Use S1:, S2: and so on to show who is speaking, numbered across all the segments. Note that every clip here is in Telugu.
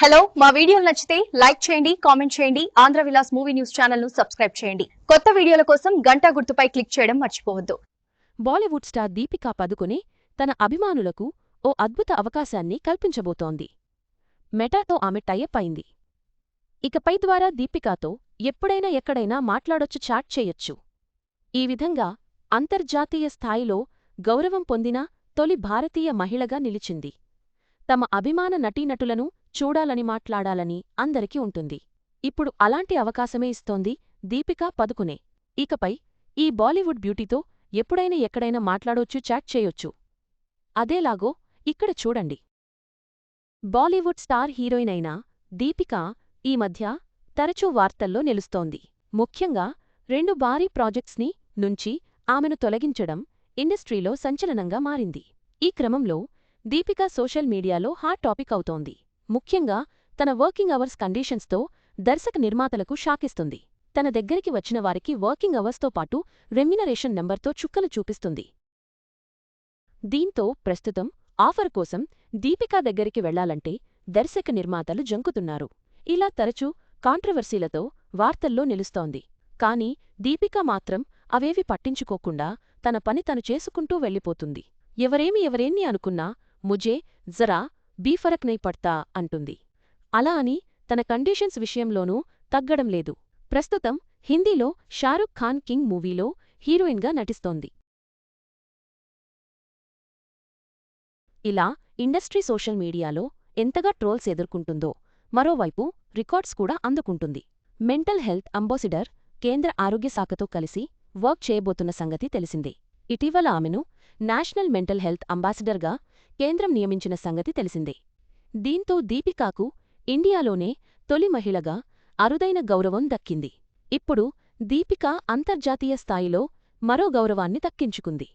S1: హలో మా వీడియోలు నచ్చితే లైక్ చేయండి కామెంట్ చేయండి ఆంధ్ర విలాస్ మూవీ న్యూస్ ఛానల్ను సబ్స్క్రైబ్ చేయండి. కొత్త వీడియోల కోసం గంట గుర్తుపై క్లిక్ చేయడం మర్చిపోవద్దు.
S2: బాలీవుడ్ స్టార్ దీపికా పదుకునే తన అభిమానులకు ఓ అద్భుత అవకాశాన్ని కల్పించబోతోంది. మెటాతో ఆమె టైఅప్ అయింది. ఇకపై ద్వారా దీపికాతో ఎప్పుడైనా ఎక్కడైనా మాట్లాడొచ్చు చాట్ చేయొచ్చు. ఈ విధంగా అంతర్జాతీయ స్థాయిలో గౌరవం పొందిన తొలి భారతీయ మహిళగా నిలిచింది. తమ అభిమాన నటీనటులను చూడాలని మాట్లాడాలని అందరికీ ఉంటుంది. ఇప్పుడు అలాంటి అవకాశమే ఇస్తోంది దీపికా పదుకునే. ఇకపై ఈ బాలీవుడ్ బ్యూటీతో ఎప్పుడైనా ఎక్కడైనా మాట్లాడొచ్చు చాట్ చేయొచ్చు. అదేలాగో ఇక్కడ చూడండి. బాలీవుడ్ స్టార్ హీరోయిన్ అయిన ఈ మధ్య తరచూ వార్తల్లో నిలుస్తోంది. ముఖ్యంగా రెండు భారీ ప్రాజెక్ట్స్ని నుంచి ఆమెను తొలగించడం ఇండస్ట్రీలో సంచలనంగా మారింది. ఈ క్రమంలో దీపిక సోషల్ మీడియాలో హాట్ టాపిక్ అవుతోంది. ముఖ్యంగా తన వర్కింగ్ అవర్స్ కండీషన్స్తో దర్శక నిర్మాతలకు షాకిస్తుంది. తన దగ్గరికి వచ్చిన వారికి వర్కింగ్ అవర్స్తో పాటు రెమ్యునరేషన్ నెంబర్తో చుక్కలు చూపిస్తుంది. దీంతో ప్రస్తుతం ఆఫర్ కోసం దీపికా దగ్గరికి వెళ్ళాలంటే దర్శక నిర్మాతలు జంకుతున్నారు. ఇలా తరచూ కాంట్రవర్సీలతో వార్తల్లో నిలుస్తోంది. కాని దీపికా మాత్రం అవేవి పట్టించుకోకుండా తన పని తను చేసుకుంటూ వెళ్ళిపోతుంది. ఎవరేమి ఎవరేన్ని అనుకున్నా ముజే జరా బీఫరక్ నై పడ్తా అంటుంది. అలా అని తన కండీషన్స్ విషయంలోనూ తగ్గడం లేదు. ప్రస్తుతం హిందీలో షారుఖ్ ఖాన్ కింగ్ మూవీలో హీరోయిన్గా నటిస్తోంది. ఇలా ఇండస్ట్రీ సోషల్ మీడియాలో ఎంతగా ట్రోల్స్ ఎదుర్కొంటుందో మరోవైపు రికార్డ్స్ కూడా అందుకుంటుంది. మెంటల్ హెల్త్ అంబాసిడర్ కేంద్ర ఆరోగ్య శాఖతో కలిసి వర్క్ చేయబోతున్న సంగతి తెలిసిందే. ఇటీవల ఆమెను నేషనల్ మెంటల్ హెల్త్ అంబాసిడర్గా కేంద్రం నియమించిన సంగతి తెలిసిందే. దీంతో దీపికాకు ఇండియాలోనే తొలి మహిళగా అరుదైన గౌరవం దక్కింది. ఇప్పుడు దీపిక అంతర్జాతీయ స్థాయిలో మరో గౌరవాన్ని దక్కించుకుంది.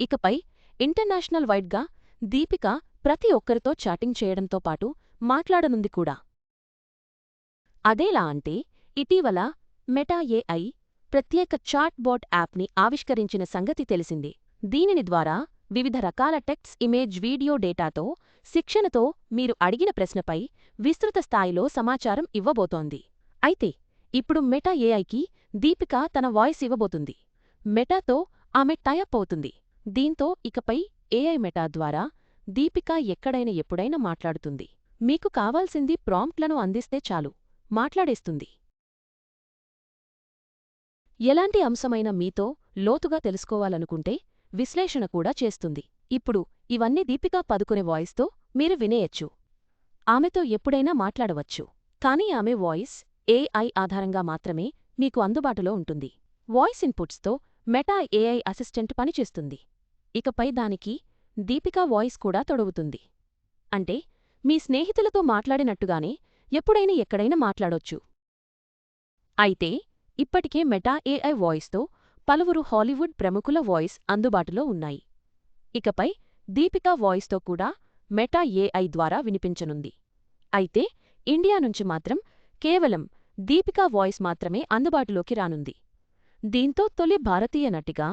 S2: ఇకపై ఇంటర్నేషనల్ వైడ్గా దీపిక ప్రతి ఒక్కరితో చాటింగ్ చేయడంతో పాటు మాట్లాడనుంది కూడా. అదేలా అంటే ఇటీవల మెటా ఏఐ ప్రత్యేక చాట్ బాట్ యాప్ని ఆవిష్కరించిన సంగతి తెలిసింది. దీనిని ద్వారా వివిధ రకాల టెక్ట్స్ ఇమేజ్ వీడియో డేటాతో శిక్షణతో మీరు అడిగిన ప్రశ్నపై విస్తృత స్థాయిలో సమాచారం ఇవ్వబోతోంది. అయితే ఇప్పుడు మెటా ఏఐకి దీపిక తన వాయిస్ ఇవ్వబోతుంది. మెటాతో ఆమె టైఅప్ అవుతుంది. దీంతో ఇకపై ఏఐ మెటా ద్వారా దీపిక ఎక్కడైనా ఎప్పుడైనా మాట్లాడుతుంది. మీకు కావాల్సింది ప్రాంప్ట్లను అందిస్తే చాలు. మాట్లాడేస్తుంది. ఎలాంటి అంశమైన మీతో లోతుగా తెలుసుకోవాలనుకుంటే విశ్లేషణ కూడా చేస్తుంది. ఇప్పుడు ఇవన్నీ దీపికా పదుకునే వాయిస్తో మీరు వినేయచ్చు. ఆమెతో ఎప్పుడైనా మాట్లాడవచ్చు. కానీ ఆమె వాయిస్ ఏఐ ఆధారంగా మాత్రమే మీకు అందుబాటులో ఉంటుంది. వాయిస్ ఇన్పుట్స్తో మెటా ఏఐ అసిస్టెంట్ పనిచేస్తుంది. ఇకపై దానికి దీపికా వాయిస్ కూడా తొడవుతుంది. అంటే మీ స్నేహితులతో మాట్లాడినట్టుగానే ఎప్పుడైనా ఎక్కడైనా మాట్లాడొచ్చు. అయితే ఇప్పటికే మెటా ఏఐ వాయిస్తో పలువురు హాలీవుడ్ ప్రముఖుల వాయిస్ అందుబాటులో ఉన్నాయి. ఇకపై దీపికా వాయిస్తో కూడా మెటా ఏఐ ద్వారా వినిపించనుంది. అయితే ఇండియా నుంచి మాత్రం కేవలం దీపికా వాయిస్ మాత్రమే అందుబాటులోకి రానుంది. దీంతో తొలి భారతీయ నటిగా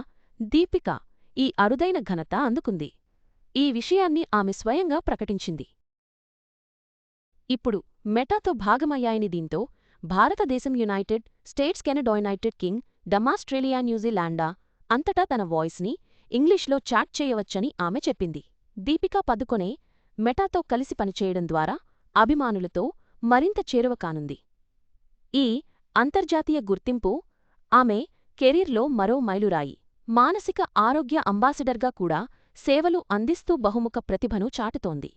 S2: దీపిక ఈ అరుదైన ఘనత అందుకుంది. ఈ విషయాన్ని ఆమె స్వయంగా ప్రకటించింది. ఇప్పుడు మెటాతో భాగమయ్యాయని దీంతో భారతదేశం United States Canada United Kingdom న్యూజిలాండా అంతటా తన వాయిస్ని ఇంగ్లీష్లో చాట్ చేయవచ్చని ఆమె చెప్పింది. దీపికా పదుకొనే మెటాతో కలిసి పనిచేయడం ద్వారా అభిమానులతో మరింత చేరువ కానుంది. ఈ అంతర్జాతీయ గుర్తింపు ఆమె కెరీర్లో మరో మైలురాయి. మానసిక ఆరోగ్య అంబాసిడర్గా కూడా సేవలు అందిస్తూ బహుముఖ ప్రతిభను చాటుతోంది.